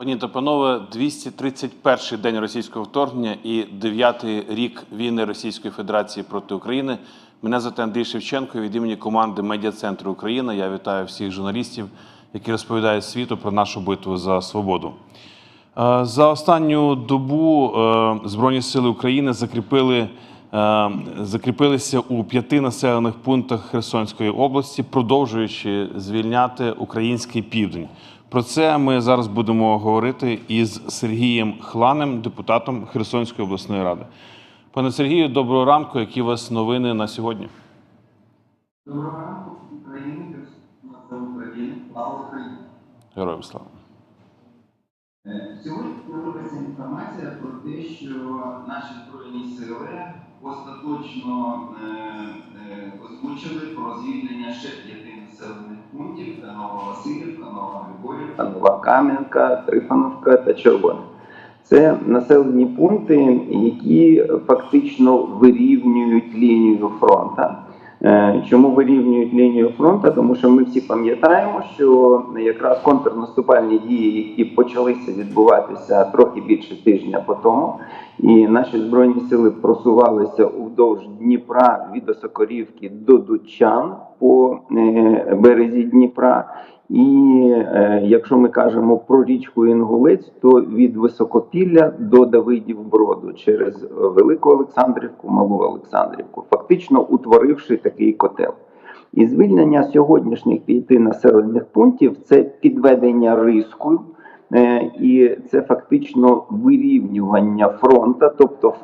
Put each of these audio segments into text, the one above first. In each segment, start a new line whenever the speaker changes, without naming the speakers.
Пані та панове, 231-й день російського вторгнення і 9-й рік війни Російської Федерації проти України. Мене звати Андрій Шевченко. Від імені команди Медіа Центру України я вітаю всіх журналістів, які розповідають світу про нашу битву за свободу. Е, За останню добу е, Збройні сили України закріпили, е, закріпилися у п'яти населених пунктах Херсонської області, продовжуючи звільняти український південь. Про це ми зараз будемо говорити із Сергієм Хланем, депутатом Херсонської обласної ради. Пане Сергію, доброго ранку. Які у вас новини на сьогодні?
Доброго ранку, України, Слава слава Україні.
Героям слава.
Е, Сьогодні з'явилася інформація про те, що наші збройні сили остаточно е, е, озвучили про звільнення ще п'яти населених це Нова Васильівка, Нова Григорівка, Нова Кам'янка, Трифановка та Червоне. Це населені пункти, які фактично вирівнюють лінію фронту. Е, Чому вирівнюють лінію фронту? Тому що ми всі пам'ятаємо, що якраз контрнаступальні дії, які почалися відбуватися трохи більше тижня по тому, і наші збройні сили просувалися уздовж Дніпра від Осокорівки до Дучан по е, березі Дніпра. І е, якщо ми кажемо про річку Інгулець, то від Високопілля до Давидів-Броду через Велику Олександрівку, Малу Олександрівку, фактично утворивши такий котел. І звільнення сьогоднішніх п'яти населених пунктів це підведення риску, е, і це фактично вирівнювання фронта, тобто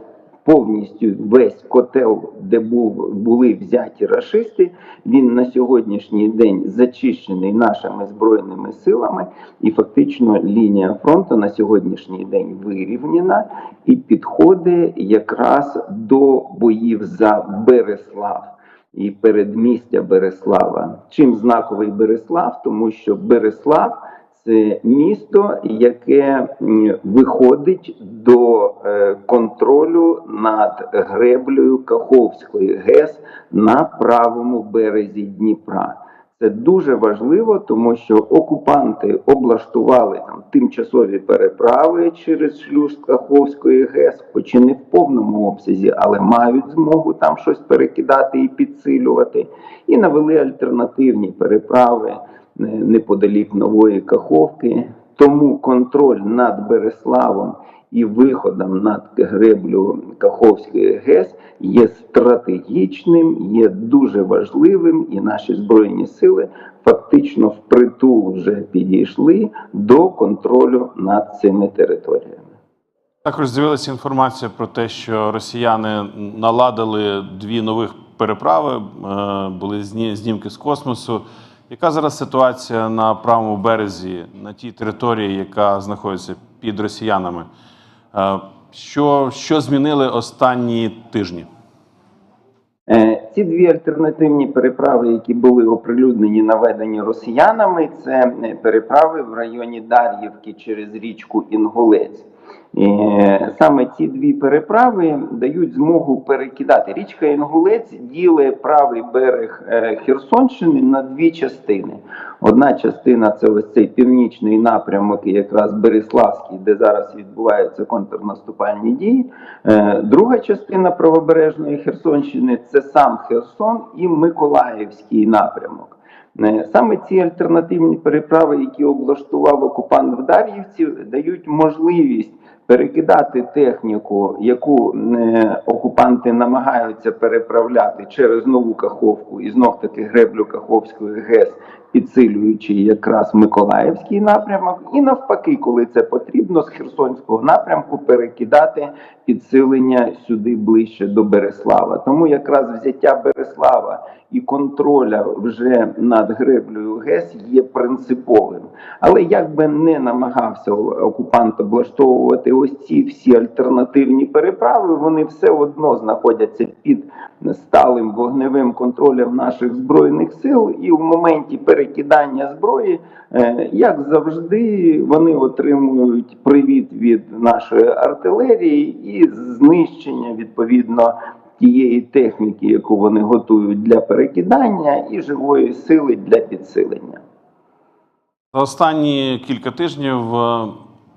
повністю весь котел, де був, були взяті рашисти, він на сьогоднішній день зачищений нашими збройними силами, і фактично лінія фронту на сьогоднішній день вирівняна і підходить якраз до боїв за Береслав. І передмістя Береслава. Чим знаковий Береслав? Тому що Береслав це місто, яке виходить до е, контролю над греблею Каховської ГЕС на правому березі Дніпра. Це дуже важливо, тому що окупанти облаштували там тимчасові переправи через шлюз Каховської ГЕС, хоч і не в повному обсязі, але мають змогу там щось перекидати і підсилювати. І навели альтернативні переправи неподалік нової Каховки. Тому контроль над Береславом і виходом над греблю Каховської ГЕС є стратегічним, є дуже важливим, і наші збройні сили фактично впритул вже підійшли до контролю над цими територіями.
Також з'явилася інформація про те, що росіяни наладили дві нових переправи, е, були зні- знімки з космосу. Яка зараз ситуація на правому березі, на тій території, яка знаходиться під росіянами? Е, Що, що змінили останні тижні?
Е, Ці дві альтернативні переправи, які були оприлюднені наведені росіянами, це е, переправи в районі Дар'ївки через річку Інгулець. Е, саме ці дві переправи дають змогу перекидати. Річка Інгулець ділить правий берег е, Херсонщини на дві частини. Одна частина це ось цей північний напрямок, якраз Береславський, де зараз відбуваються контрнаступальні дії. Е, Друга частина правобережної Херсонщини це сам Херсон і Миколаївський напрямок. Е, Саме ці альтернативні переправи, які облаштував окупант в Дар'ївці, дають можливість перекидати техніку, яку е, окупанти намагаються переправляти через нову Каховку і знов таки греблю Каховської ГЕС, підсилюючи якраз Миколаївський напрямок, і навпаки, коли це потрібно, з Херсонського напрямку перекидати підсилення сюди ближче до Береслава. Тому якраз взяття Береслава і контроля вже над греблею ГЕС є принциповим. Але як би не намагався окупант облаштовувати ось ці всі альтернативні переправи, вони все одно знаходяться під сталим вогневим контролем наших збройних сил, і в моменті перекидання зброї, е, як завжди, вони отримують привіт від нашої артилерії і знищення відповідно тієї техніки, яку вони готують для перекидання, і живої сили для підсилення.
За останні кілька тижнів е,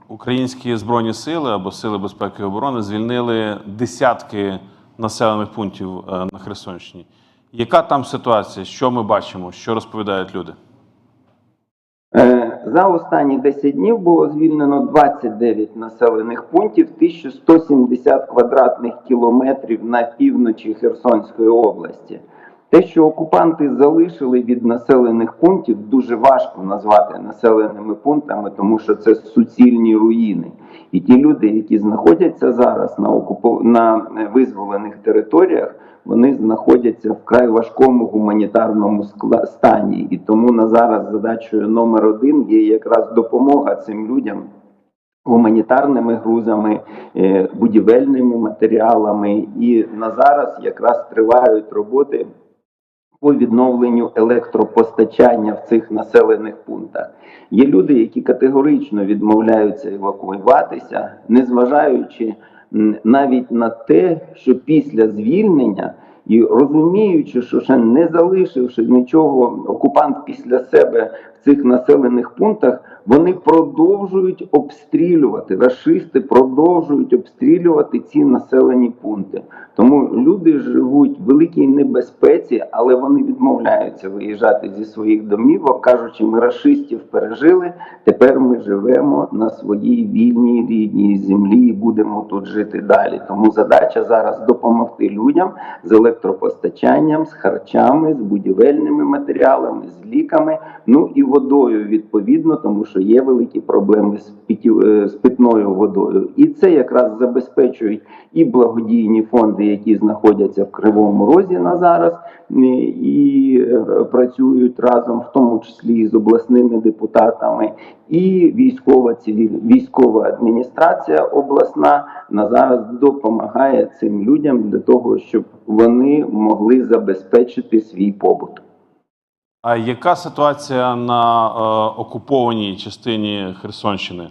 Українські збройні сили або сили безпеки і оборони звільнили десятки населених пунктів е, на Херсонщині. Яка там ситуація? Що ми бачимо? Що розповідають люди?
Е, За останні 10 днів було звільнено 29 населених пунктів, 1170 квадратних кілометрів на півночі Херсонської області. Те, що окупанти залишили від населених пунктів, дуже важко назвати населеними пунктами, тому що це суцільні руїни. І ті люди, які знаходяться зараз на окупо... на е, визволених територіях, вони знаходяться в вкрай важкому гуманітарному стані. І тому на зараз задачею номер один є якраз допомога цим людям гуманітарними грузами, е, будівельними матеріалами. І на зараз якраз тривають роботи по відновленню електропостачання в цих населених пунктах. Є люди, які категорично відмовляються евакуюватися, незважаючи навіть на те, що після звільнення і розуміючи, що ще не залишивши нічого, окупант після себе в цих населених пунктах, вони продовжують обстрілювати. Рашисти продовжують обстрілювати ці населені пункти. Тому люди живуть в великій небезпеці, але вони відмовляються виїжджати зі своїх домівок, кажучи, ми рашистів пережили. Тепер ми живемо на своїй вільній рідній землі і будемо тут жити далі. Тому задача зараз допомогти людям з електропостачанням, з харчами, з будівельними матеріалами, з ліками, ну і водою відповідно, тому що є великі проблеми з, питів- е, з питною водою. І це якраз забезпечують і благодійні фонди, які знаходяться в Кривому Розі на зараз, і е, працюють разом, в тому числі з обласними депутатами, і військова військова адміністрація обласна на зараз допомагає цим людям для того, щоб вони могли забезпечити свій побут.
А яка ситуація на е, окупованій частині Херсонщини?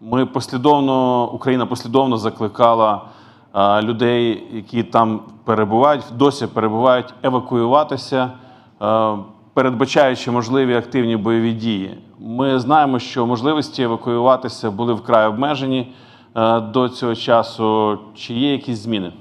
Ми послідовно, Україна послідовно закликала е, людей, які там перебувають, досі перебувають, евакуюватися, е, передбачаючи можливі активні бойові дії. Ми знаємо, що можливості евакуюватися були вкрай обмежені е, до цього часу. Чи є якісь зміни?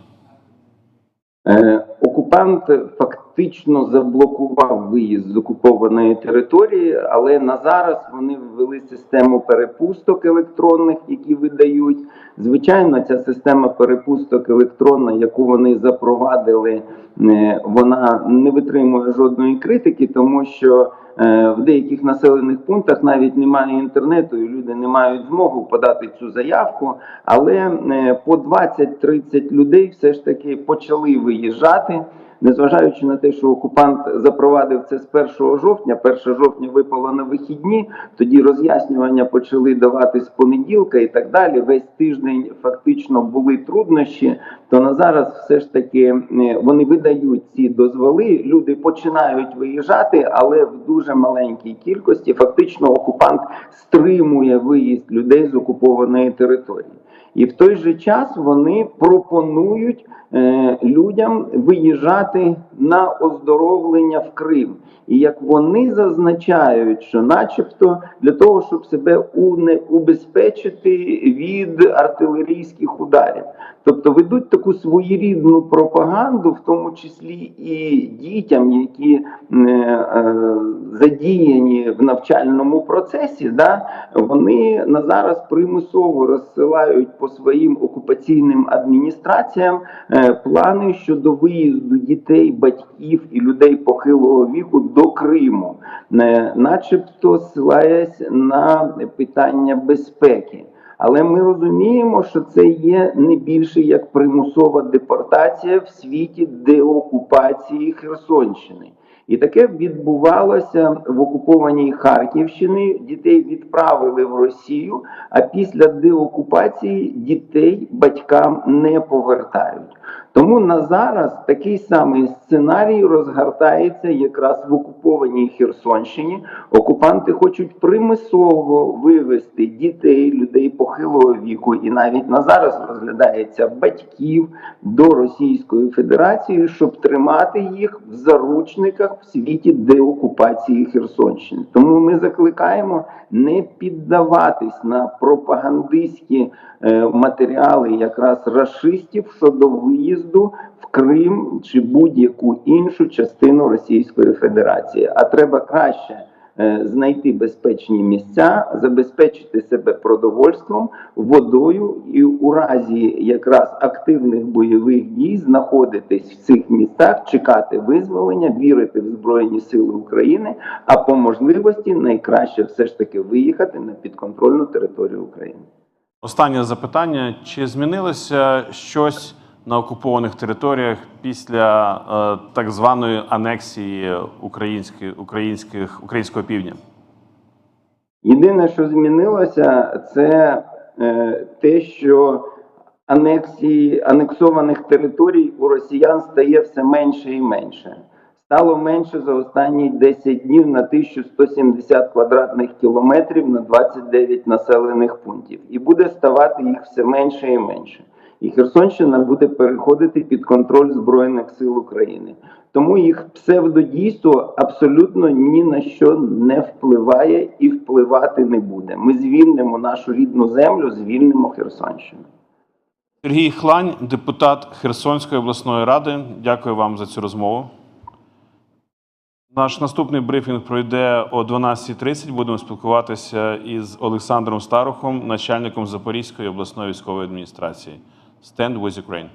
Е, Окупант фактично заблокував виїзд з окупованої території, але на зараз вони ввели систему перепусток електронних, які видають. Звичайно, ця система перепусток електронна, яку вони запровадили, е, вона не витримує жодної критики, тому що в деяких населених пунктах навіть немає інтернету, і люди не мають змогу подати цю заявку. Але е, по 20-30 людей все ж таки почали виїжджати. Незважаючи на те, що окупант запровадив це з 1 жовтня, 1 жовтня випало на вихідні, тоді роз'яснювання почали давати з понеділка і так далі. Весь тиждень фактично були труднощі. То на зараз все ж таки е, вони видають ці дозволи. Люди починають виїжджати, але в дуже маленькій кількості. Фактично, окупант стримує виїзд людей з окупованої території. І в той же час вони пропонують е, людям виїжджати на оздоровлення в Крим. І як вони зазначають, що, начебто, для того, щоб себе убезпечити від артилерійських ударів, тобто ведуть таку своєрідну пропаганду, в тому числі і дітям, які е, е, задіяні в навчальному процесі, да, вони на зараз примусово розсилають по своїм окупаційним адміністраціям е, плани щодо виїзду дітей, батьків і людей похилого віку до Криму, е, начебто ссилаясь на питання безпеки. Але ми розуміємо, що це є не більше як примусова депортація в світі деокупації Херсонщини. І таке відбувалося в окупованій Харківщині. Дітей відправили в Росію, а після деокупації дітей батькам не повертають. Тому на зараз такий самий сценарій розгортається якраз в окупованій Херсонщині. Окупанти хочуть примусово вивезти дітей, людей. похилого віку, і навіть на зараз розглядається батьків до Російської Федерації, щоб тримати їх в заручниках в світі деокупації Херсонщини. Тому ми закликаємо не піддаватись на пропагандистські е, матеріали якраз рашистів щодо виїзду в Крим чи будь-яку іншу частину Російської Федерації. А треба краще е, знайти безпечні місця, забезпечити себе продовольством, водою і у разі якраз активних бойових дій знаходитись в цих містах, чекати визволення, вірити в Збройні Сили України, а по можливості найкраще все ж таки виїхати на підконтрольну територію України.
Останнє запитання: чи змінилося щось на окупованих територіях після е, так званої анексії українських, українських, українського півдня?
Єдине, що змінилося, це е, те, що анексії анексованих територій у росіян стає все менше і менше. Стало менше за останні 10 днів на 1170 квадратних кілометрів на 29 населених пунктів, і буде ставати їх все менше і менше. І Херсонщина буде переходити під контроль Збройних сил України. Тому їх псевдодійство абсолютно ні на що не впливає і впливати не буде. Ми звільнимо нашу рідну землю, звільнимо Херсонщину.
Сергій Хлань, депутат Херсонської обласної ради. Дякую вам за цю розмову. Наш наступний брифінг пройде о 12.30. Будемо спілкуватися із Олександром Старухом, начальником Запорізької обласної військової адміністрації. Stand with Ukraine.